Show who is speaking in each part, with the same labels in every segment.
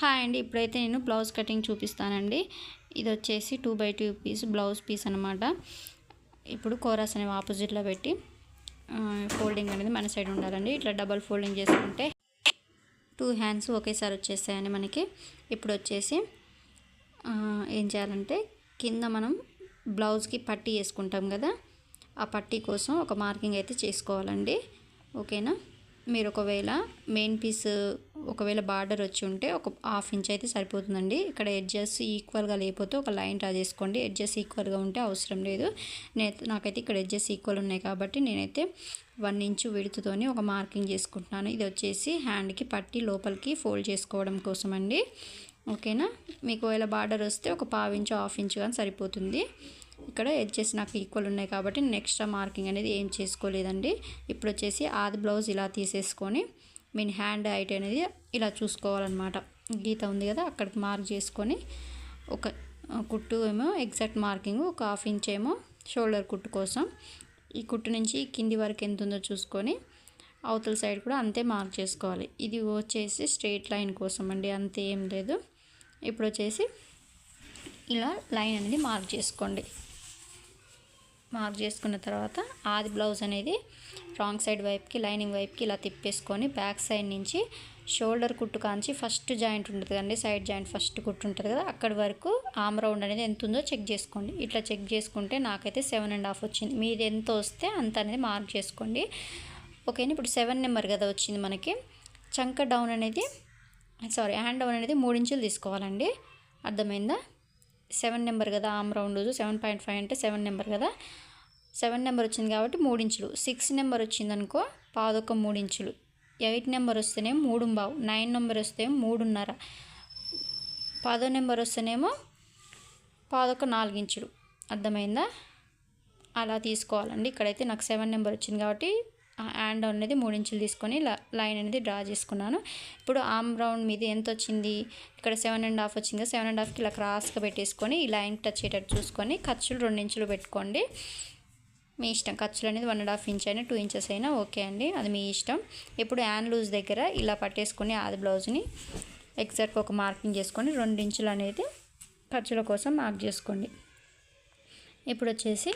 Speaker 1: Hi అండి ఇప్పుడైతే నేను బ్లౌజ్ కటింగ్ చూపిస్తానండి. ఇది వచ్చేసి two by two piece blouse piece అనమాట ఇప్పుడు కోరాస్ అనేవి ఆపోజిట్లో పెట్టి ఫోల్డింగ్ అనేది మన సైడ్ ఉండాలండి. ఇట్లా డబల్ ఫోల్డింగ్ చేసుకుంటే టూ హ్యాండ్స్ ఒకేసారి వచ్చేస్తాయండి మనకి. ఇప్పుడు వచ్చేసి ఏం చేయాలంటే కింద మనం బ్లౌజ్కి పట్టీ వేసుకుంటాం కదా ఆ పట్టీ కోసం ఒక మార్కింగ్ అయితే చేసుకోవాలండి. ఓకేనా? మీరు ఒకవేళ మెయిన్ పీస్ ఒకవేళ బార్డర్ వచ్చి ఉంటే ఒక హాఫ్ ఇంచ్ అయితే సరిపోతుందండి. ఇక్కడ ఎడ్జెస్ ఈక్వల్గా లేకపోతే ఒక లైన్ డ్రా చేసుకోండి. ఎడ్జెస్ ఈక్వల్గా ఉంటే అవసరం లేదు. నేను నాకైతే ఇక్కడ ఎడ్జెస్ ఈక్వల్ ఉన్నాయి కాబట్టి నేనైతే వన్ ఇంచు విడుతుతోని ఒక మార్కింగ్ చేసుకుంటున్నాను. ఇది వచ్చేసి హ్యాండ్కి పట్టి లోపలికి ఫోల్డ్ చేసుకోవడం కోసం అండి ఓకేనా? మీకు ఒకవేళ బార్డర్ వస్తే ఒక పావు ఇంచు హాఫ్ ఇంచు కానీ సరిపోతుంది. ఇక్కడ ఎడ్జెస్ నాకు ఈక్వల్ ఉన్నాయి కాబట్టి నేను ఎక్స్ట్రా మార్కింగ్ అనేది ఏం చేసుకోలేదండి. ఇప్పుడు వచ్చేసి ఆది బ్లౌజ్ ఇలా తీసేసుకొని మీన్ హ్యాండ్ హైట్ అనేది ఇలా చూసుకోవాలన్నమాట. గీత ఉంది కదా అక్కడికి మార్క్ చేసుకొని ఒక కుట్టు ఏమో ఎగ్జాక్ట్ మార్కింగ్ ఒక హాఫ్ ఇంచ్ ఏమో షోల్డర్ కుట్టు కోసం. ఈ కుట్టు నుంచి కింది వరకు ఎంత ఉందో చూసుకొని అవతల సైడ్ కూడా అంతే మార్క్ చేసుకోవాలి. ఇది వచ్చేసి స్ట్రేట్ లైన్ కోసం అండి అంతే ఏం లేదు. ఇప్పుడు వచ్చేసి ఇలా లైన్ అనేది మార్క్ చేసుకోండి. మార్క్ చేసుకున్న తర్వాత ఆది బ్లౌజ్ అనేది రాంగ్ సైడ్ వైపుకి లైనింగ్ వైపుకి ఇలా తిప్పేసుకొని బ్యాక్ సైడ్ నుంచి షోల్డర్ కుట్టు కాంచి ఫస్ట్ జాయింట్ ఉంటుంది కదండి సైడ్ జాయింట్ ఫస్ట్ కుట్టు ఉంటుంది కదా అక్కడి వరకు ఆమ్ రౌండ్ అనేది ఎంత ఉందో చెక్ చేసుకోండి. ఇట్లా చెక్ చేసుకుంటే నాకైతే సెవెన్ అండ్ హాఫ్ వచ్చింది. మీది ఎంత వస్తే అంత అనేది మార్క్ చేసుకోండి. ఓకేనా? ఇప్పుడు సెవెన్ నెంబర్ కదా వచ్చింది మనకి. చంక డౌన్ అనేది సారీ హ్యాండ్ డౌన్ అనేది మూడించులు తీసుకోవాలండి. అర్థమైందా? సెవెన్ నెంబర్ కదా arm round seven point five అంటే సెవెన్ నెంబర్ కదా. సెవెన్ నెంబర్ వచ్చింది కాబట్టి మూడు ఇంచులు సిక్స్ నెంబర్ వచ్చిందనుకో పాదొక మూడు ఇంచులు ఎయిట్ నెంబర్ వస్తేనే మూడు బావు నైన్ నెంబర్ వస్తే మూడున్నర. పదో నెంబర్ వస్తేనేమో పాదొక నాలుగు ఇంచులు అర్థమైందా? అలా తీసుకోవాలండి. ఇక్కడైతే నాకు సెవెన్ నెంబర్ వచ్చింది కాబట్టి హ్యాండ్ అనేది మూడు ఇంచులు తీసుకొని లైన్ అనేది డ్రా చేసుకున్నాను. ఇప్పుడు ఆమ్ రౌండ్ మీద ఎంత వచ్చింది? ఇక్కడ సెవెన్ అండ్ హాఫ్ వచ్చింది సెవెన్ అండ్ హాఫ్కి ఇలా క్రాస్గా పెట్టేసుకొని ఈ లైన్ టచ్ అయ్యేటట్టు చూసుకొని ఖర్చులు రెండు ఇంచులు పెట్టుకోండి. మీ ఇష్టం ఖర్చులు అనేది వన్ అండ్ హాఫ్ ఇంచ్ అయినా టూ ఇంచెస్ అయినా ఓకే అండి అది మీ ఇష్టం. ఇప్పుడు హ్యాండ్ లూజ్ దగ్గర ఇలా పట్టేసుకుని ఆది బ్లౌజ్ని ఎగ్జాక్ట్గా ఒక మార్కింగ్ చేసుకొని రెండు ఇంచులు అనేది ఖర్చుల కోసం మార్క్ చేసుకోండి. ఇప్పుడు వచ్చేసి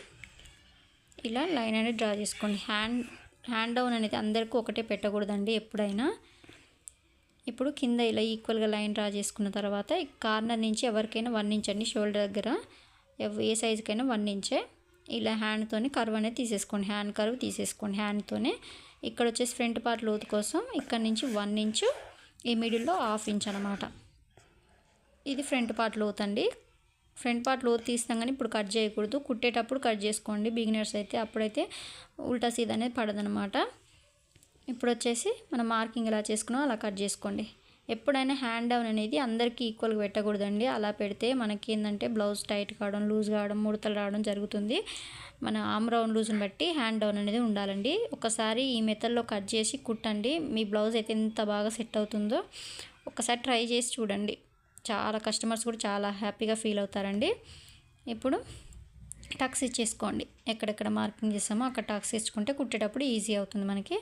Speaker 1: ఇలా లైన్ అనేది డ్రా చేసుకోండి. హ్యాండ్ హ్యాండ్ డౌన్ అనేది అందరికీ ఒకటే పెట్టకూడదండి ఎప్పుడైనా. ఇప్పుడు కింద ఇలా ఈక్వల్గా లైన్ డ్రా చేసుకున్న తర్వాత కార్నర్ నుంచి ఎవరికైనా వన్ ఇంచ్ అండి షోల్డర్ దగ్గర. ఏ సైజుకైనా వన్ ఇంచే ఇలా హ్యాండ్తోని కర్వ్ అనేది తీసేసుకోండి. హ్యాండ్ కర్వ్ తీసేసుకోండి. హ్యాండ్తోనే ఇక్కడ వచ్చేసి ఫ్రంట్ పార్ట్ లోతు కోసం ఇక్కడ నుంచి వన్ ఇంచు ఈ మిడిల్లో హాఫ్ ఇంచ్ అనమాట ఇది ఫ్రంట్ పార్ట్ లోతు అండి ఫ్రంట్ పార్ట్ లోతు తీసినాం కానీ ఇప్పుడు కట్ చేయకూడదు. కుట్టేటప్పుడు కట్ చేసుకోండి. బిగినర్స్ అయితే అప్పుడైతే ఉల్టా సీద్ అనేది పడదనమాట ఇప్పుడు వచ్చేసి మనం మార్కింగ్ ఎలా చేసుకున్నాం అలా కట్ చేసుకోండి. ఎప్పుడైనా హ్యాండ్ డౌన్ అనేది అందరికీ ఈక్వల్గా పెట్టకూడదండి. అలా పెడితే మనకి ఏంటంటే బ్లౌజ్ టైట్ కావడం లూజ్ కావడం ముడతలు రావడం జరుగుతుంది. మన ఆమ్ రౌండ్ లూజ్ని బట్టి హ్యాండ్ డౌన్ అనేది ఉండాలండి. ఒకసారి ఈ మెథడ్లో కట్ చేసి కుట్టండి. మీ బ్లౌజ్ అయితే ఎంత బాగా సెట్ అవుతుందో ఒకసారి ట్రై చేసి చూడండి. చాలా కస్టమర్స్ కూడా చాలా హ్యాపీగా ఫీల్ అవుతారండి. ఇప్పుడు టక్స్ ఇచ్చేసుకోండి. ఎక్కడెక్కడ మార్కింగ్ చేసామో అక్కడ టక్స్ ఇచ్చుకుంటే కుట్టేటప్పుడు ఈజీ అవుతుంది మనకి.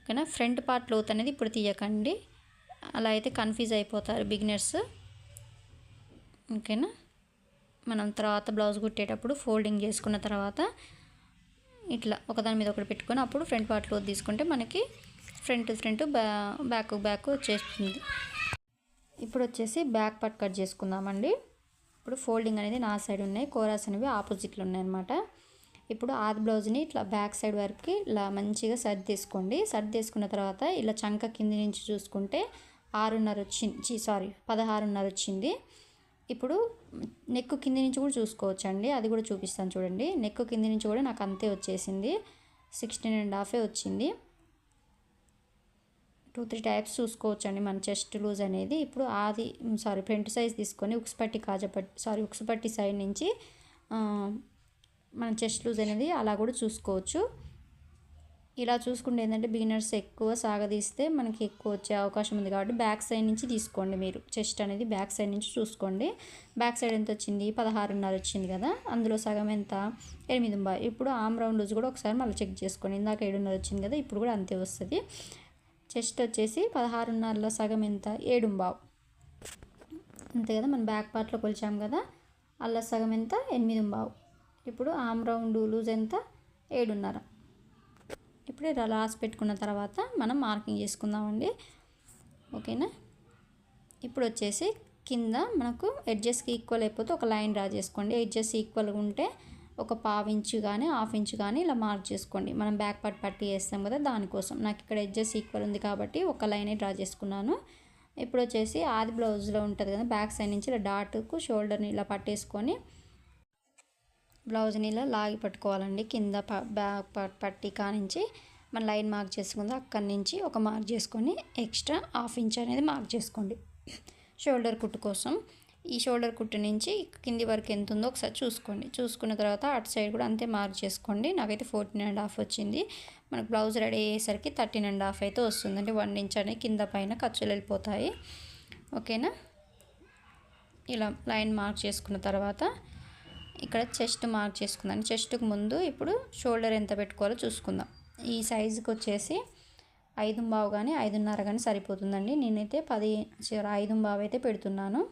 Speaker 1: ఓకేనా? ఫ్రంట్ పార్ట్ లోత్ అనేది ఇప్పుడు తీయకండి. అలా అయితే కన్ఫ్యూజ్ అయిపోతారు బిగినర్స్. ఓకేనా? మనం తర్వాత బ్లౌజ్ కుట్టేటప్పుడు ఫోల్డింగ్ చేసుకున్న తర్వాత ఇట్లా ఒకదాని మీద ఒకటి పెట్టుకొని అప్పుడు ఫ్రంట్ పార్ట్ లోత్ తీసుకుంటే మనకి front front back back back వచ్చేస్తుంది. ఇప్పుడు వచ్చేసి బ్యాక్ పార్ట్ కట్ చేసుకుందామండి. ఇప్పుడు ఫోల్డింగ్ అనేది నా సైడ్ ఉన్నాయి కోరాస్ అనేవి ఆపోజిట్లో ఉన్నాయి అనమాట ఇప్పుడు ఆది బ్లౌజ్ని ఇట్లా బ్యాక్ సైడ్ వరకు ఇలా మంచిగా సర్ది తీసుకోండి. సర్ది తీసుకున్న తర్వాత ఇలా చంక కింది నుంచి చూసుకుంటే ఆరున్నర వచ్చింది సారీ పదహారున్నర వచ్చింది. ఇప్పుడు నెక్కు కింది నుంచి కూడా చూసుకోవచ్చు అండి అది కూడా చూపిస్తాను చూడండి. నెక్కు కింది నుంచి కూడా నాకు అంతే వచ్చేసింది సిక్స్టీన్ అండ్ హాఫే వచ్చింది. టూ త్రీ టైప్స్ చూసుకోవచ్చు అండి మన చెస్ట్ లూజ్ అనేది ఇప్పుడు ఆది సారీ ఫ్రంట్ సైజ్ తీసుకొని ఉక్సుపట్టి కాజపట్టి సారీ ఉక్సుపట్టి సైడ్ నుంచి మన చెస్ట్ లూజ్ అనేది అలా కూడా చూసుకోవచ్చు. ఇలా చూసుకుంటే ఏంటంటే బిగినర్స్ ఎక్కువ సాగదీస్తే మనకి ఎక్కువ వచ్చే అవకాశం ఉంది కాబట్టి బ్యాక్ సైడ్ నుంచి తీసుకోండి మీరు. చెస్ట్ అనేది బ్యాక్ సైడ్ నుంచి చూసుకోండి. బ్యాక్ సైడ్ ఎంత వచ్చింది? పదహారున్నర వచ్చింది కదా. అందులో సగం ఎంత? ఎనిమిది. ఇప్పుడు ఆమ్ రౌండ్ లూజ్ కూడా ఒకసారి మళ్ళీ చెక్ చేసుకోండి ఇందాక ఏడున్నర వచ్చింది కదా ఇప్పుడు కూడా అంతే వస్తుంది. చెస్ట్ వచ్చేసి పదహారున్నరలో సగం ఎంత? ఏడుంబావు. అంతే కదా మనం బ్యాక్ పార్ట్లో కొలిచాం కదా అల్ల సగం ఎంత? ఎనిమిది బావు ఇప్పుడు ఆమ్ రౌండ్ లూజ్ ఎంత? ఏడున్నర. ఇప్పుడు ఇలా లాస్ పెట్టుకున్న తర్వాత మనం మార్కింగ్ చేసుకుందామండి. ఓకేనా? ఇప్పుడు వచ్చేసి కింద మనకు ఎడ్జెస్కి ఈక్వల్ అయిపోతే ఒక లైన్ డ్రా చేసుకోండి. ఎడ్జెస్ ఈక్వల్గా ఉంటే ఒక పావు ఇంచు కానీ హాఫ్ ఇంచు కానీ ఇలా మార్క్ చేసుకోండి. మనం బ్యాక్ పార్ట్ పట్టి వేస్తాం కదా దానికోసం. నాకు ఇక్కడ ఎడ్జెస్ ఈక్వల్ ఉంది కాబట్టి ఒక లైనే డ్రా చేసుకున్నాను. ఇప్పుడు వచ్చేసి ఆది బ్లౌజ్లో ఉంటుంది కదా బ్యాక్ సైడ్ నుంచి ఇలా డాట్కు షోల్డర్ని ఇలా పట్టేసుకొని బ్లౌజ్ని ఇలా లాగి పట్టుకోవాలండి. కింద ప బ్యాక్ పార్ట్ పట్టి కానించి మన లైన్ మార్క్ చేసుకుందాం అక్కడి నుంచి ఒక మార్క్ చేసుకొని ఎక్స్ట్రా హాఫ్ ఇంచ్ అనేది మార్క్ చేసుకోండి. షోల్డర్ కుట్టు కోసం. ఈ షోల్డర్ కుట్టు నుంచి కింది వరకు ఎంత ఉందో ఒకసారి చూసుకోండి. చూసుకున్న తర్వాత అటు సైడ్ కూడా అంతే మార్క్ చేసుకోండి. నాకైతే ఫోర్టీన్ అండ్ హాఫ్ వచ్చింది. మనకు బ్లౌజ్ రెడీ అయ్యేసరికి థర్టీన్ అండ్ హాఫ్ అయితే వస్తుంది. అంటే వన్ ఇంచ్ అనేది కింద పైన ఖర్చులు వెళ్ళిపోతాయి. ఓకేనా? ఇలా లైన్ మార్క్ చేసుకున్న తర్వాత ఇక్కడ చెస్ట్ మార్క్ చేసుకుందాం. చెస్ట్కు ముందు ఇప్పుడు షోల్డర్ ఎంత పెట్టుకోవాలో చూసుకుందాం. ఈ సైజుకి వచ్చేసి ఐదు బావు కానీ ఐదున్నర కానీ సరిపోతుందండి. నేనైతే పది ఐదు బావు అయితే పెడుతున్నాను.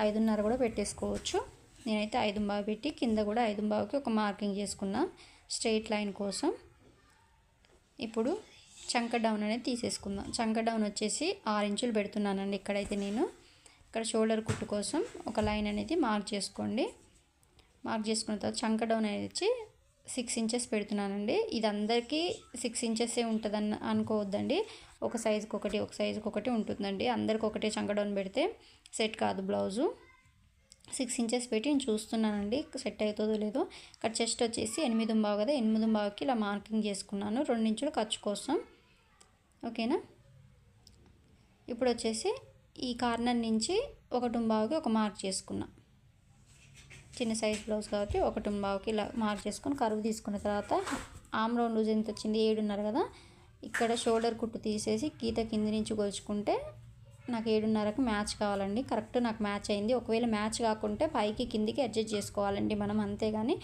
Speaker 1: ఐదున్నర కూడా పెట్టేసుకోవచ్చు. నేనైతే ఐదు బావు పెట్టి కింద కూడా ఐదు బావుకి ఒక మార్కింగ్ చేసుకున్నా స్ట్రైట్ లైన్ కోసం. ఇప్పుడు చంక డౌన్ అనేది తీసేసుకుందాం. చంక డౌన్ వచ్చేసి ఆరు ఇంచులు పెడుతున్నానండి ఇక్కడైతే నేను. ఇక్కడ షోల్డర్ కుట్టు కోసం ఒక లైన్ అనేది మార్క్ చేసుకోండి. మార్క్ చేసుకున్న తర్వాత చంక డౌన్ అనేది వచ్చి సిక్స్ ఇంచెస్ పెడుతున్నానండి. ఇది అందరికీ సిక్స్ ఇంచెసే ఉంటుందని అనుకోవద్దండి. ఒక సైజుకి ఒకటి ఒక సైజుకి ఒకటి ఉంటుందండి. అందరికి ఒకటే చంకడౌన్ పెడితే సెట్ కాదు బ్లౌజు. సిక్స్ ఇంచెస్ పెట్టి నేను చూస్తున్నానండి. సెట్ అవుతుందో లేదో. ఇక్కడ చెస్ట్ వచ్చేసి ఎనిమిది బావు కదా ఎనిమిది బావుకి ఇలా మార్కింగ్ చేసుకున్నాను. రెండు ఇంచులు ఖర్చు కోసం. ఓకేనా? ఇప్పుడు వచ్చేసి ఈ కార్నర్ నుంచి ఒక టుంబావుకి ఒక మార్క్ చేసుకున్నాను చిన్న సైజ్ బ్లౌజ్ కాబట్టి ఒకటి బావుకి ఇలా మార్క్ చేసుకొని కరువు తీసుకున్న తర్వాత ఆమ్ రౌండ్ లూజ్ ఎంత వచ్చింది? ఏడున్నర కదా. ఇక్కడ షోల్డర్ కుట్టు తీసేసి గీత కింది నుంచి కొలుచుకుంటే నాకు ఏడున్నరకు మ్యాచ్ కావాలండి. కరెక్ట్ నాకు మ్యాచ్ అయింది. ఒకవేళ మ్యాచ్ కాకుంటే పైకి కిందికి అడ్జస్ట్ చేసుకోవాలండి మనం అంతేగాని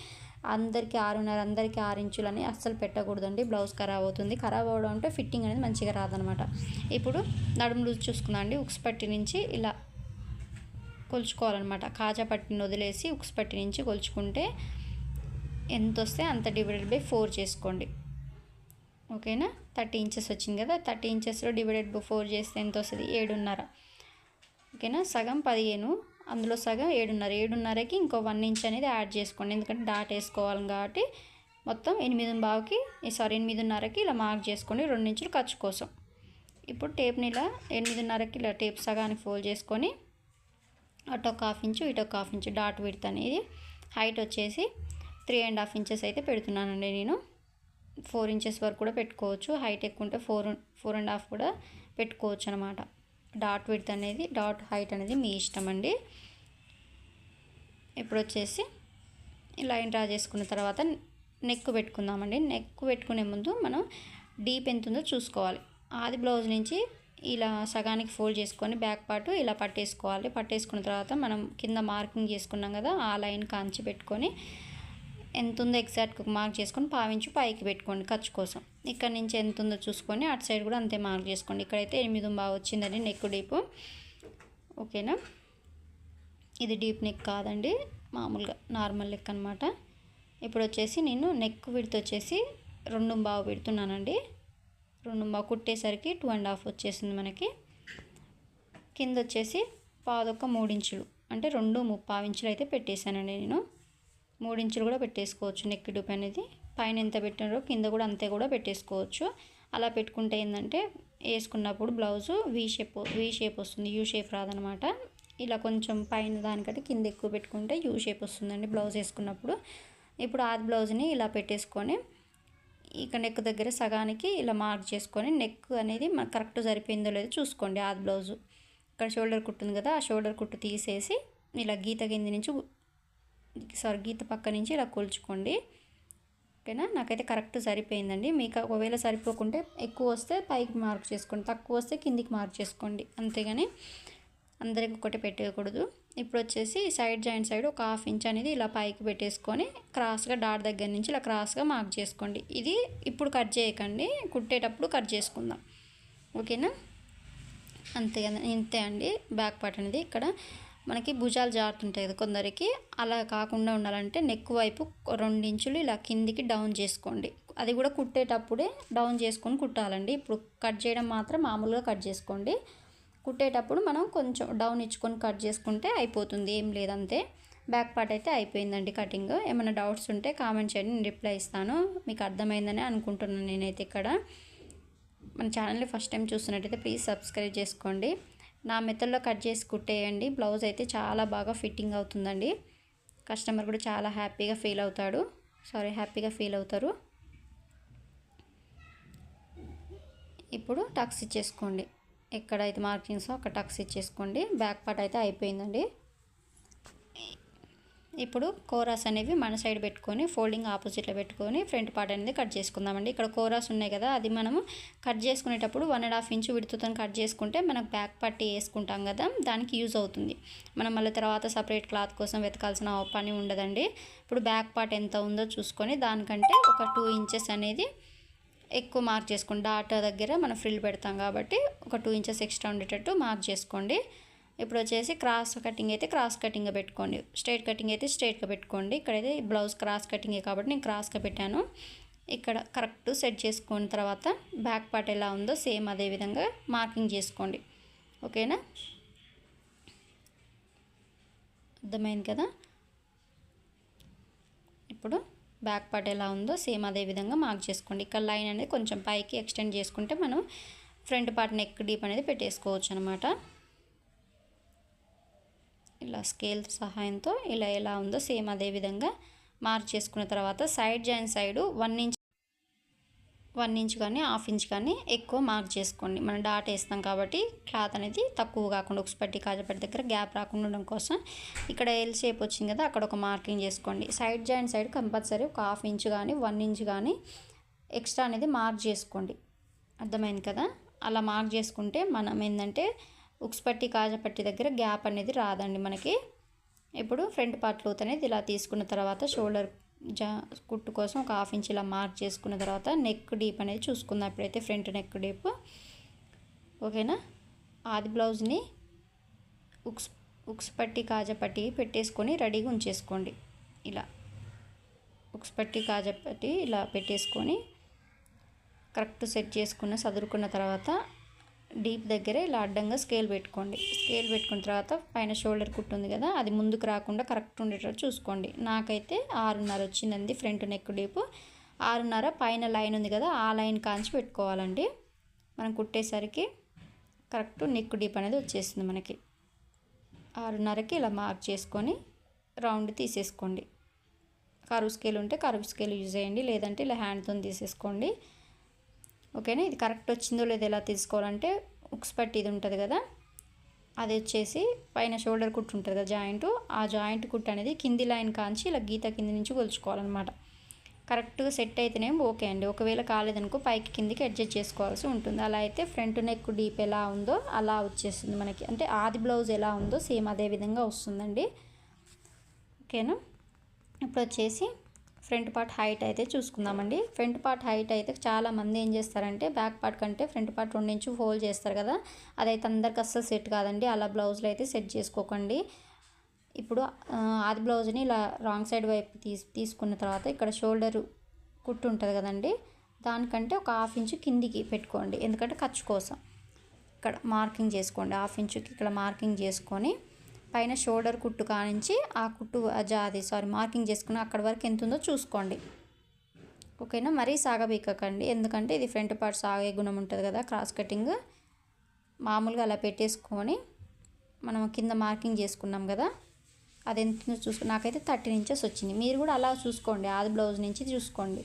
Speaker 1: అందరికీ ఆరున్నర అందరికీ ఆరు ఇంచులని అస్సలు పెట్టకూడదండి. బ్లౌజ్ ఖరాబ్ అవుతుంది. ఖరాబ్ అవడం అంటే ఫిట్టింగ్ అనేది మంచిగా రాదనమాట. ఇప్పుడు నడుము లూజ్ చూసుకుందాం అండి ఉక్స్ పట్టి నుంచి ఇలా కొలుచుకోవాలన్నమాట. కాజా పట్టిని వదిలేసి ఉక్స్ పట్టి నుంచి కొలుచుకుంటే ఎంత వస్తే అంత డివైడెడ్ బై ఫోర్ చేసుకోండి. ఓకేనా? థర్టీ ఇంచెస్ వచ్చింది కదా థర్టీ ఇంచెస్లో డివైడెడ్ బై ఫోర్ చేస్తే ఎంత వస్తుంది ఏడున్నర. ఓకేనా? సగం పదిహేను అందులో సగం ఏడున్నర. ఏడున్నరకి ఇంకో వన్ ఇంచ్ అనేది యాడ్ చేసుకోండి. ఎందుకంటే డాట్ వేసుకోవాలి కాబట్టి మొత్తం ఎనిమిది బావుకి సారీ ఎనిమిదిన్నరకి ఇలా మార్క్ చేసుకోండి. రెండు ఇంచులు ఖర్చు కోసం. ఇప్పుడు టేప్ని ఇలా ఎనిమిదిన్నరకి ఇలా టేప్ సగానికి ఫోల్డ్ చేసుకొని అటు ఒక హాఫ్ ఇంచు ఇటు ఒక హాఫ్ ఇంచు డాట్ విడత్ అనేది. హైట్ వచ్చేసి త్రీ అండ్ హాఫ్ ఇంచెస్ అయితే పెడుతున్నానండి నేను. ఫోర్ ఇంచెస్ వరకు కూడా పెట్టుకోవచ్చు. హైట్ ఎక్కువ ఉంటే ఫోర్ ఫోర్ అండ్ హాఫ్ కూడా పెట్టుకోవచ్చు అనమాట డాట్ విడ్త్ అనేది డాట్ హైట్ అనేది మీ ఇష్టం అండి. ఇప్పుడు వచ్చేసి లైన్ డ్రా చేసుకున్న తర్వాత నెక్ పెట్టుకుందామండి. నెక్ పెట్టుకునే ముందు మనం డీప్ ఎంత ఉందో చూసుకోవాలి. ఆది బ్లౌజ్ నుంచి ఇలా సగానికి ఫోల్డ్ చేసుకొని బ్యాక్ పార్ట్ ఇలా పట్టేసుకోవాలి. పట్టేసుకున్న తర్వాత మనం కింద మార్కింగ్ చేసుకున్నాం కదా ఆ లైన్ కాంచి పెట్టుకొని ఎంత ఉందో ఎగ్జాక్ట్గా మార్క్ చేసుకొని పావించి పైకి పెట్టుకోండి ఖర్చు కోసం. ఇక్కడ నుంచి ఎంత ఉందో చూసుకొని అటు సైడ్ కూడా అంతే మార్క్ చేసుకోండి. ఇక్కడైతే ఎనిమిది బాగా వచ్చిందండి నెక్ డీపు. ఓకేనా? ఇది డీప్ నెక్ కాదండి మామూలుగా నార్మల్ నెక్ అనమాట ఇప్పుడు వచ్చేసి నేను నెక్ విడత వచ్చేసి రెండు బావు పెడుతున్నానండి రెండు కుట్టేసరికి టూ అండ్ హాఫ్ వచ్చేసింది మనకి. కింద వచ్చేసి పాదొక్క మూడించులు అంటే రెండు ముప్పావు ఇంచులు అయితే పెట్టేశానండి నేను. మూడు ఇంచులు కూడా పెట్టేసుకోవచ్చు నెక్ డూప్ అనేది. పైన ఎంత పెట్టినారో కింద కూడా అంతే కూడా పెట్టేసుకోవచ్చు. అలా పెట్టుకుంటే ఏంటంటే వేసుకున్నప్పుడు blouse V shape V shape వస్తుంది యూ షేప్ రాదనమాట. ఇలా కొంచెం పైన దానికంటే కింద ఎక్కువ పెట్టుకుంటే యూ షేప్ వస్తుందండి బ్లౌజ్ వేసుకున్నప్పుడు. ఇప్పుడు ఆది బ్లౌజ్ని ఇలా పెట్టేసుకొని ఇక నెక్ దగ్గర సగానికి ఇలా మార్క్ చేసుకొని నెక్ అనేది మనకు కరెక్ట్ సరిపోయిందో లేదో చూసుకోండి ఆ బ్లౌజు ఇక్కడ షోల్డర్ కుట్టుంది కదా ఆ షోల్డర్ కుట్టు తీసేసి ఇలా గీత కింద నుంచి సారీ గీత పక్క నుంచి ఇలా కొలుచుకోండి. ఓకేనా? నాకైతే కరెక్ట్ సరిపోయిందండి. మీకు ఒకవేళ సరిపోకుంటే ఎక్కువ వస్తే పైకి మార్క్ చేసుకోండి తక్కువ వస్తే కిందికి మార్క్ చేసుకోండి. అంతేగాని అందరికి ఒకటి పెట్టకూడదు. ఇప్పుడు వచ్చేసి సైడ్ జాయింట్ సైడ్ ఒక హాఫ్ ఇంచ్ అనేది ఇలా పైకి పెట్టేసుకొని క్రాస్గా డాట్ దగ్గర నుంచి ఇలా క్రాస్గా మార్క్ చేసుకోండి. ఇది ఇప్పుడు కట్ చేయకండి. కుట్టేటప్పుడు కట్ చేసుకుందాం. ఓకేనా? అంతే ఇంతే అండి. బ్యాక్ పార్ట్ అనేది ఇక్కడ మనకి భుజాలు జారుతుంటాయి కదా కొందరికి. అలా కాకుండా ఉండాలంటే నెక్ వైపు రెండు ఇంచులు ఇలా కిందికి డౌన్ చేసుకోండి. అది కూడా కుట్టేటప్పుడే డౌన్ చేసుకొని కుట్టాలండి. ఇప్పుడు కట్ చేయడం మాత్రం మామూలుగా కట్ చేసుకోండి. కుట్టేటప్పుడు మనం కొంచెం డౌన్ ఇచ్చుకొని కట్ చేసుకుంటే అయిపోతుంది. ఏం లేదంతే బ్యాక్ పార్ట్ అయితే అయిపోయిందండి కటింగ్. ఏమైనా డౌట్స్ ఉంటే కామెంట్ చేయండి నేను రిప్లై ఇస్తాను. మీకు అర్థమైందని అనుకుంటున్నాను నేనైతే ఇక్కడ. మన ఛానల్ని ఫస్ట్ టైం చూస్తున్నట్టయితే ప్లీజ్ సబ్స్క్రైబ్ చేసుకోండి. నా మెథడ్లో కట్ చేసి కుట్టేయండి. బ్లౌజ్ అయితే చాలా బాగా ఫిట్టింగ్ అవుతుందండి. కస్టమర్ కూడా చాలా హ్యాపీగా ఫీల్ అవుతాడు. సారీ హ్యాపీగా ఫీల్ అవుతారు. ఇప్పుడు టక్స్ ఇచ్చేసుకోండి. ఎక్కడైతే మార్కింగ్స్ అక్కడ టక్స్ ఇచ్చేసుకోండి. బ్యాక్ పార్ట్ అయితే అయిపోయిందండి. ఇప్పుడు కోరాస్ అనేవి మన సైడ్ పెట్టుకొని ఫోల్డింగ్ ఆపోజిట్లో పెట్టుకొని ఫ్రంట్ పార్ట్ అనేది కట్ చేసుకుందామండి. ఇక్కడ కోరాస్ ఉన్నాయి కదా అది మనము కట్ చేసుకునేటప్పుడు వన్ అండ్ హాఫ్ ఇంచు విడుతుతో కట్ చేసుకుంటే మనకు బ్యాక్ పట్టి వేసుకుంటాం కదా దానికి యూజ్ అవుతుంది. మనం మళ్ళీ తర్వాత సపరేట్ క్లాత్ కోసం వెతకాల్సిన పని ఉండదండి. ఇప్పుడు బ్యాక్ పార్ట్ ఎంత ఉందో చూసుకొని దానికంటే ఒక టూ ఇంచెస్ అనేది ఎక్కువ మార్క్ చేసుకోండి. డాటా దగ్గర మనం ఫ్రిల్ పెడతాం కాబట్టి ఒక టూ ఇంచెస్ ఎక్స్ట్రా ఉండేటట్టు మార్క్ చేసుకోండి. ఇప్పుడు వచ్చేసి క్రాస్ కటింగ్ అయితే క్రాస్ కటింగ్గా పెట్టుకోండి. స్ట్రైట్ కటింగ్ అయితే స్ట్రైట్గా పెట్టుకోండి. ఇక్కడైతే బ్లౌజ్ క్రాస్ కటింగే కాబట్టి నేను క్రాస్గా పెట్టాను. ఇక్కడ కరెక్ట్ సెట్ చేసుకున్న తర్వాత బ్యాక్ పార్ట్ ఎలా ఉందో సేమ్ అదే విధంగా మార్కింగ్ చేసుకోండి. ఓకేనా? అర్థమైంది కదా? ఇప్పుడు బ్యాక్ పార్ట్ ఎలా ఉందో సేమ్ అదే విధంగా మార్క్ చేసుకోండి. ఇక్కడ లైన్ అనేది కొంచెం పైకి ఎక్స్టెండ్ చేసుకుంటే మనం ఫ్రంట్ పార్ట్ నెక్ డీప్ అనేది పెట్టేసుకోవచ్చు అనమాట ఇలా స్కేల్ సహాయంతో ఇలా ఎలా ఉందో సేమ్ అదే విధంగా మార్క్ చేసుకున్న తర్వాత side join side one inch one inch కానీ హాఫ్ ఇంచ్ కానీ ఎక్కువ మార్క్ చేసుకోండి. మనం డాట్ వేస్తాం కాబట్టి క్లాత్ అనేది తక్కువ కాకుండా ఉక్స్పట్టి కాజపట్టి దగ్గర గ్యాప్ రాకుండా ఉండడం కోసం ఇక్కడ ఎల్ షేప్ వచ్చింది కదా అక్కడ ఒక మార్కింగ్ చేసుకోండి. సైడ్ జాయింట్ సైడ్ కంపల్సరీ ఒక హాఫ్ ఇంచ్ కానీ వన్ ఇంచ్ కానీ ఎక్స్ట్రా అనేది మార్క్ చేసుకోండి. అర్థమైంది కదా? అలా మార్క్ చేసుకుంటే మనం ఏంటంటే ఉక్స్పట్టి కాజపట్టి దగ్గర గ్యాప్ అనేది రాదండి మనకి. ఇప్పుడు ఫ్రంట్ పార్ట్ లోత్ అనేది ఇలా తీసుకున్న తర్వాత షోల్డర్ జా కుట్టు కోసం ఒక హాఫ్ ఇంచ్ ఇలా మార్క్ చేసుకున్న తర్వాత నెక్ డీప్ అనేది చూసుకుందాం. ఇప్పుడైతే ఫ్రంట్ నెక్ డీప్ ఓకేనా? ఆది బ్లౌజ్ని ఉక్స్ ఉక్స్ పట్టి కాజపట్టి పెట్టేసుకొని రెడీగా ఉంచేసుకోండి. ఇలా ఉక్స్ పట్టి కాజపట్టి ఇలా పెట్టేసుకొని కరెక్ట్ సెట్ చేసుకున్న సదురుకున్న తర్వాత డీప్ దగ్గర ఇలా అడ్డంగా స్కేల్ పెట్టుకోండి. స్కేల్ పెట్టుకున్న తర్వాత పైన షోల్డర్ కుట్టు ఉంది కదా అది ముందుకు రాకుండా కరెక్ట్ ఉండేటట్టు చూసుకోండి. నాకైతే ఆరున్నర వచ్చిందండి ఫ్రంట్ నెక్ డీప్. ఆరున్నర పైన లైన్ ఉంది కదా ఆ లైన్ కాంచి పెట్టుకోవాలండి. మనం కుట్టేసరికి కరెక్ట్ నెక్ డీప్ అనేది వచ్చేస్తుంది మనకి. ఆరున్నరకి ఇలా మార్క్ చేసుకొని రౌండ్ తీసేసుకోండి. కరువు స్కేల్ ఉంటే కరువు స్కేల్ యూజ్ చేయండి లేదంటే ఇలా హ్యాండ్తో తీసేసుకోండి. ఓకేనా? ఇది కరెక్ట్ వచ్చిందో లేదో ఎలా తీసుకోవాలంటే ఉక్స్ పట్టి ఇది ఉంటుంది కదా? అది వచ్చేసి పైన షోల్డర్ కుట్టు ఉంటుంది కదా జాయింట్? ఆ జాయింట్ కుట్టు అనేది కింది లైన్ కాంచి ఇలా గీత కింది నుంచి కొలుచుకోవాలన్నమాట. కరెక్ట్గా సెట్ అయితేనే ఓకే అండి. ఒకవేళ కాలేదనుకో పైకి కిందికి అడ్జస్ట్ చేసుకోవాల్సి ఉంటుంది. అలా అయితే ఫ్రంట్ నెక్ డీప్ ఎలా ఉందో అలా వచ్చేస్తుంది మనకి. అంటే ఆది బ్లౌజ్ ఎలా ఉందో సేమ్ అదే విధంగా వస్తుందండి. ఓకేనా? ఇప్పుడు వచ్చేసి ఫ్రంట్ పార్ట్ హైట్ అయితే చూసుకుందామండి. ఫ్రంట్ పార్ట్ హైట్ అయితే చాలా మంది ఏం చేస్తారంటే బ్యాక్ పార్ట్ కంటే ఫ్రంట్ పార్ట్ రెండు ఇంచు ఫోల్డ్ చేస్తారు కదా. అదైతే అందరికి అస్సలు సెట్ కాదండి. అలా బ్లౌజ్లో అయితే సెట్ చేసుకోకండి. ఇప్పుడు ఆది బ్లౌజ్ని ఇలా రాంగ్ సైడ్ వైపు తీసు తీసుకున్న తర్వాత ఇక్కడ షోల్డర్ కుట్టు ఉంటుంది కదండి. దానికంటే ఒక హాఫ్ ఇంచు కిందికి పెట్టుకోండి. ఎందుకంటే ఖర్చు కోసం. ఇక్కడ మార్కింగ్ చేసుకోండి. హాఫ్ ఇంచుకి ఇక్కడ మార్కింగ్ చేసుకొని పైన షోల్డర్ కుట్టు కానించి ఆ కుట్టు అది సారీ మార్కింగ్ చేసుకుని అక్కడ వరకు ఎంత ఉందో చూసుకోండి. ఓకేనా? మరీ సాగబీకకండి ఎందుకంటే ఇది ఫ్రంట్ పార్ట్ సాగే గుణం ఉంటుంది కదా క్రాస్ కటింగ్. మామూలుగా అలా పెట్టేసుకొని మనం కింద మార్కింగ్ చేసుకున్నాం కదా అది ఎంత చూసుకుని నాకైతే థర్టీన్ ఇంచెస్ వచ్చింది మీరు కూడా అలా చూసుకోండి. ఆది బ్లౌజ్ నుంచి చూసుకోండి.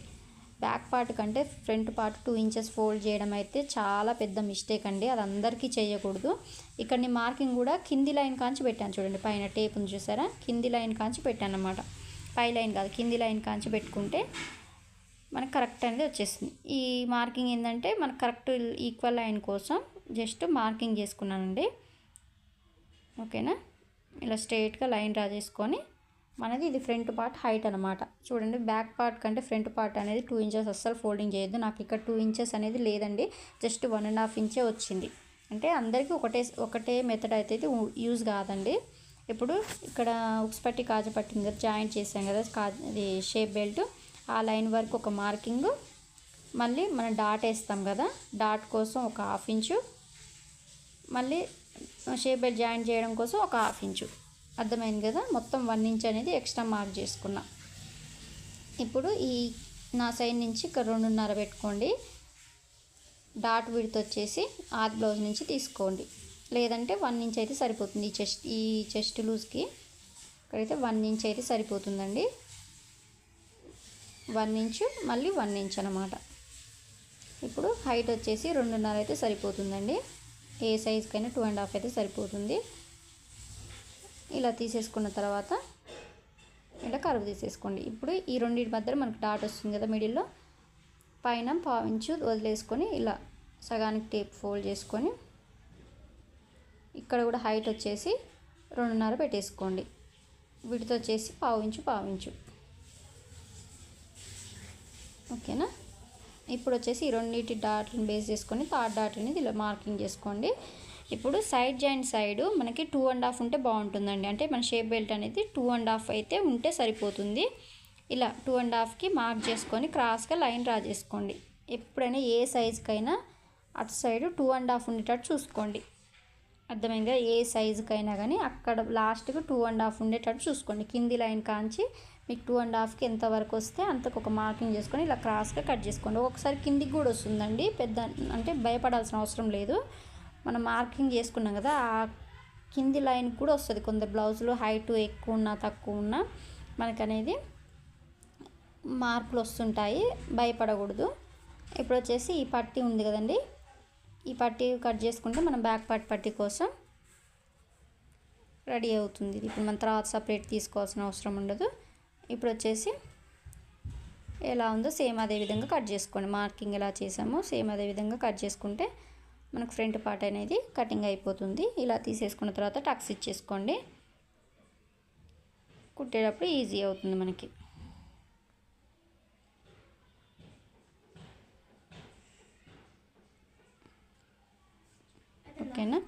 Speaker 1: బ్యాక్ పార్ట్ కంటే front part two inches fold చేయడం అయితే చాలా పెద్ద మిస్టేక్ అండి. అది అందరికీ చేయకూడదు. ఇక్కడ నేను మార్కింగ్ కూడా కింది లైన్ కాంచి పెట్టాను చూడండి. పైన టేప్ ఉంది చూసారా? కింది లైన్ కాంచి పెట్టాను అనమాట పై లైన్ కాదు కింది లైన్ కాంచి పెట్టుకుంటే మనకు కరెక్ట్ అనేది వచ్చేస్తుంది ఈ మార్కింగ్ ఏంటంటే మనకు కరెక్ట్ ఈక్వల్ లైన్ కోసం జస్ట్ మార్కింగ్ చేసుకున్నానండి. ఓకేనా? ఇలా స్ట్రైట్గా లైన్ డ్రా చేసుకొని మనది ఇది ఫ్రంట్ పార్ట్ హైట్ అనమాట చూడండి బ్యాక్ పార్ట్ కంటే ఫ్రంట్ పార్ట్ అనేది టూ ఇంచెస్ అస్సలు ఫోల్డింగ్ చేయొద్దు. నాకు ఇక్కడ టూ ఇంచెస్ అనేది లేదండి. జస్ట్ వన్ అండ్ హాఫ్ ఇంచే వచ్చింది. అంటే అందరికీ ఒకటే ఒకటే మెథడ్ అయితే యూజ్ కాదండి. ఇప్పుడు ఇక్కడ ఉక్స్ పట్టి కాజు పట్టింది కదా జాయింట్ చేసాం కదా కాజు ఇది షేప్ బెల్ట్ ఆ లైన్ వరకు ఒక మార్కింగ్. మళ్ళీ మనం డాట్ వేస్తాం కదా డాట్ కోసం ఒక హాఫ్ ఇంచు. మళ్ళీ షేప్ బెల్ట్ జాయిన్ చేయడం కోసం ఒక హాఫ్ ఇంచు. అర్థమైంది కదా? మొత్తం వన్ ఇంచ్ అనేది ఎక్స్ట్రా మార్క్ చేసుకున్నా. ఇప్పుడు ఈ నా సైడ్ నుంచి ఇక్కడ రెండున్నర పెట్టుకోండి. డాట్ విడత వచ్చేసి ఆది బ్లౌజ్ నుంచి తీసుకోండి. లేదంటే వన్ ఇంచ్ అయితే సరిపోతుంది ఈ చెస్ట్ ఈ చెస్ట్ లూజ్కి. ఇక్కడైతే వన్ ఇంచ్ అయితే సరిపోతుందండి. వన్ ఇంచు మళ్ళీ వన్ ఇంచ్ అనమాట ఇప్పుడు హైట్ వచ్చేసి రెండున్నర అయితే సరిపోతుందండి. ఏ సైజ్కైనా టూ అండ్ హాఫ్ అయితే సరిపోతుంది. ఇలా తీసేసుకున్న తర్వాత ఇలా కరువు తీసేసుకోండి. ఇప్పుడు ఈ రెండింటి మధ్యలో మనకు డాట్ వస్తుంది కదా మిడిల్లో. పైన పావించు వదిలేసుకొని ఇలా సగానికి టేప్ ఫోల్డ్ చేసుకొని ఇక్కడ కూడా హైట్ వచ్చేసి రెండున్నర పెట్టేసుకోండి. వీటితో వచ్చేసి పావించు పావించు. ఓకేనా? ఇప్పుడు వచ్చేసి ఈ రెండింటి డాట్లను బేస్ చేసుకొని థర్డ్ డాట్ అనేది ఇలా మార్కింగ్ చేసుకోండి. ఇప్పుడు సైడ్ జాయింట్ సైడ్ మనకి టూ అండ్ హాఫ్ ఉంటే బాగుంటుందండి. అంటే మన షేప్ బెల్ట్ అనేది టూ అండ్ హాఫ్ అయితే ఉంటే సరిపోతుంది. ఇలా టూ అండ్ హాఫ్కి మార్క్ చేసుకొని క్రాస్గా లైన్ డ్రా చేసుకోండి. ఎప్పుడైనా ఏ సైజుకైనా అటు సైడ్ టూ అండ్ హాఫ్ ఉండేటట్టు చూసుకోండి. అర్థమైందిగా ఏ సైజుకైనా కానీ అక్కడ లాస్ట్కి టూ అండ్ హాఫ్ ఉండేటట్టు చూసుకోండి. కింది లైన్ కాంచి మీకు టూ అండ్ హాఫ్కి ఎంత వరకు వస్తే అంతకు ఒక మార్కింగ్ చేసుకొని ఇలా క్రాస్గా కట్ చేసుకోండి. ఒకసారి కిందికి కూడా వస్తుందండి. పెద్ద అంటే భయపడాల్సిన అవసరం లేదు. మనం మార్కింగ్ చేసుకున్నాం కదా ఆ కింది లైన్ కూడా వస్తుంది. కొందరు బ్లౌజులు హైట్ ఎక్కువ ఉన్నా తక్కువ ఉన్నా మనకనేది మార్పులు వస్తుంటాయి. భయపడకూడదు. ఇప్పుడు వచ్చేసి ఈ పట్టీ ఉంది కదండి. ఈ పట్టీ కట్ చేసుకుంటే మనం బ్యాక్ పార్ట్ పట్టీ కోసం రెడీ అవుతుంది. ఇప్పుడు మనం తర్వాత సపరేట్ తీసుకోవాల్సిన అవసరం ఉండదు. ఇప్పుడు వచ్చేసి ఎలా ఉందో సేమ్ అదే విధంగా కట్ చేసుకోండి. మార్కింగ్ ఎలా చేసామో సేమ్ అదే విధంగా కట్ చేసుకుంటే మనకు ఫ్రంట్ పార్ట్ అనేది కటింగ్ అయిపోతుంది. ఇలా తీసేసుకున్న తర్వాత టక్స్ ఇచ్చేసుకోండి కుట్టేటప్పుడు ఈజీ అవుతుంది మనకి. ఓకేనా?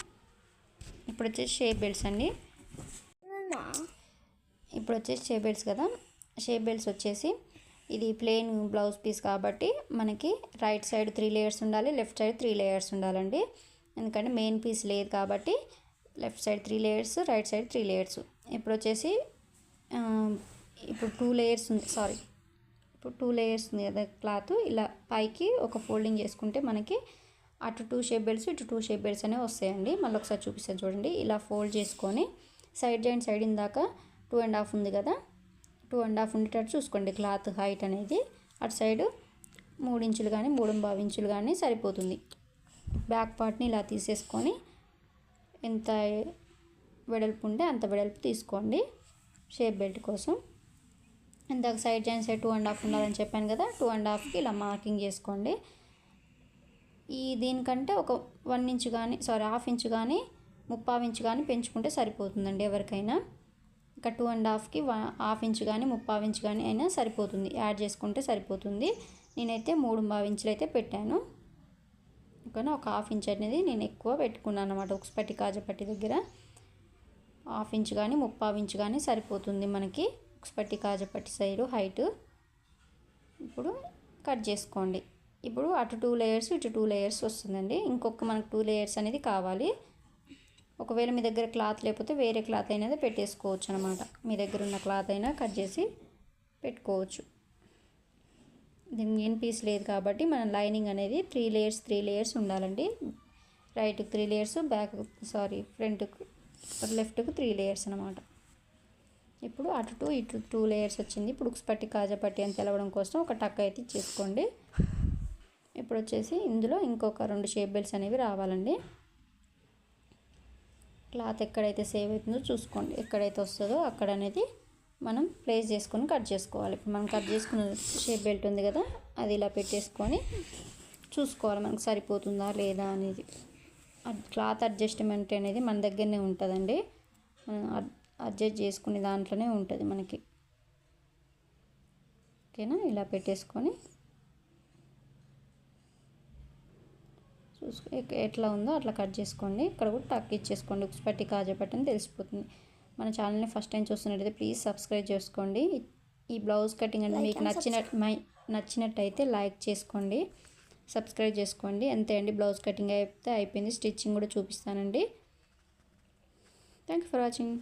Speaker 1: ఇప్పుడు వచ్చేసి షేప్ బెల్ట్స్ అండి. ఇప్పుడు వచ్చేసి షేప్ బెల్ట్స్ కదా. షేప్ బెల్ట్స్ వచ్చేసి ఇది ప్లెయిన్ బ్లౌజ్ పీస్ కాబట్టి మనకి రైట్ సైడ్ త్రీ లేయర్స్ ఉండాలి లెఫ్ట్ సైడ్ త్రీ లేయర్స్ ఉండాలండి. ఎందుకంటే మెయిన్ పీస్ లేదు కాబట్టి left side three layers right side three layers. ఇప్పుడు వచ్చేసి ఇప్పుడు టూ లేయర్స్ ఉంది సారీ. ఇప్పుడు టూ లేయర్స్ ఉంది కదా క్లాత్ ఇలా పైకి ఒక ఫోల్డింగ్ చేసుకుంటే మనకి అటు టూ షేప్ బెల్ట్స్ ఇటు టూ షేప్ బెల్ట్స్ అనేవి వస్తాయండి. మళ్ళీ ఒకసారి చూపిస్తాను చూడండి. ఇలా ఫోల్డ్ చేసుకొని సైడ్ జాయింట్ సైడ్ ఇందాక టూ అండ్ హాఫ్ ఉంది కదా టూ అండ్ హాఫ్ ఉండేటట్టు చూసుకోండి. క్లాత్ హైట్ అనేది అటు సైడు మూడు ఇంచులు కానీ మూడు ఇంచులు కానీ సరిపోతుంది. బ్యాక్ పార్ట్ని ఇలా తీసేసుకొని ఎంత వెడల్పు ఉంటే అంత వెడల్పు తీసుకోండి. షేప్ బెల్ట్ కోసం. ఇందాక side joins side two and half ఉండాలని చెప్పాను కదా టూ అండ్ హాఫ్కి ఇలా మార్కింగ్ చేసుకోండి. ఈ దీనికంటే ఒక వన్ ఇంచ్ కానీ సారీ హాఫ్ ఇంచ్ కానీ ముప్పావు ఇంచ్ కానీ పెంచుకుంటే సరిపోతుందండి ఎవరికైనా. ఇంకా టూ అండ్ హాఫ్కి హాఫ్ ఇంచ్ కానీ ముప్పావు ఇంచ్ కానీ అయినా సరిపోతుంది. యాడ్ చేసుకుంటే సరిపోతుంది. నేనైతే మూడు బావు ఇంచులు అయితే పెట్టాను. ఓకేనా? ఒక హాఫ్ ఇంచ్ అనేది నేను ఎక్కువ పెట్టుకున్నాను అనమాట ఉక్స్పట్టి కాజపట్టి దగ్గర. హాఫ్ ఇంచ్ కానీ ముప్పావు ఇంచ్ కానీ సరిపోతుంది మనకి. ఉక్స్పట్టి కాజపట్టి సైడు హైట్ ఇప్పుడు కట్ చేసుకోండి. ఇప్పుడు అటు టూ లేయర్స్ ఇటు టూ లేయర్స్ వస్తుందండి. ఇంకొక మనకు టూ లేయర్స్ అనేది కావాలి. ఒకవేళ మీ దగ్గర క్లాత్ లేకపోతే వేరే క్లాత్ అయినది పెట్టేసుకోవచ్చు అనమాట మీ దగ్గర ఉన్న క్లాత్ అయినా కట్ చేసి పెట్టుకోవచ్చు. దీని మెయిన్ పీస్ లేదు కాబట్టి మన లైనింగ్ అనేది త్రీ లేయర్స్ త్రీ లేయర్స్ ఉండాలండి. రైట్కి త్రీ లేయర్స్ బ్యాక్ సారీ ఫ్రంట్కు లెఫ్ట్కు త్రీ లేయర్స్ అనమాట ఇప్పుడు అటు టూ ఇటు టూ లేయర్స్ వచ్చింది. ఇప్పుడు పట్టి కాజా పట్టి అని తెలవడం కోసం ఒక టక్ అయితే ఇచ్చేసుకోండి. ఇప్పుడు వచ్చేసి ఇందులో ఇంకొక రెండు షేప్ బెల్ట్స్ అనేవి రావాలండి. క్లాత్ ఎక్కడైతే సేవ్ అవుతుందో చూసుకోండి. ఎక్కడైతే వస్తుందో అక్కడ అనేది మనం ప్లేస్ చేసుకొని కట్ చేసుకోవాలి. ఇప్పుడు మనం కట్ చేసుకున్న షేప్ బెల్ట్ ఉంది కదా అది ఇలా పెట్టేసుకొని చూసుకోవాలి మనకు సరిపోతుందా లేదా అనేది. క్లాత్ అడ్జస్ట్మెంట్ అనేది మన దగ్గరనే ఉంటుందండి. మనం అడ్జస్ట్ చేసుకునే దాంట్లోనే ఉంటుంది మనకి. ఓకేనా? ఇలా పెట్టేసుకొని ఎట్లా ఉందో అట్లా కట్ చేసుకోండి. ఇక్కడ కూడా టక్ ఇచ్చేసుకోండి. ఉక్స్ పట్టి కాజా పట్టి అని తెలిసిపోతుంది. మన ఛానల్ని ఫస్ట్ టైం చూస్తున్నట్టయితే ప్లీజ్ సబ్స్క్రైబ్ చేసుకోండి. ఈ బ్లౌజ్ కటింగ్ అంటే మీకు నచ్చిన మై నచ్చినట్టయితే లైక్ చేసుకోండి. సబ్స్క్రైబ్ చేసుకోండి. అంతే అండి బ్లౌజ్ కటింగ్ అయితే అయిపోయింది. స్టిచ్చింగ్ కూడా చూపిస్తానండి. Thank you for watching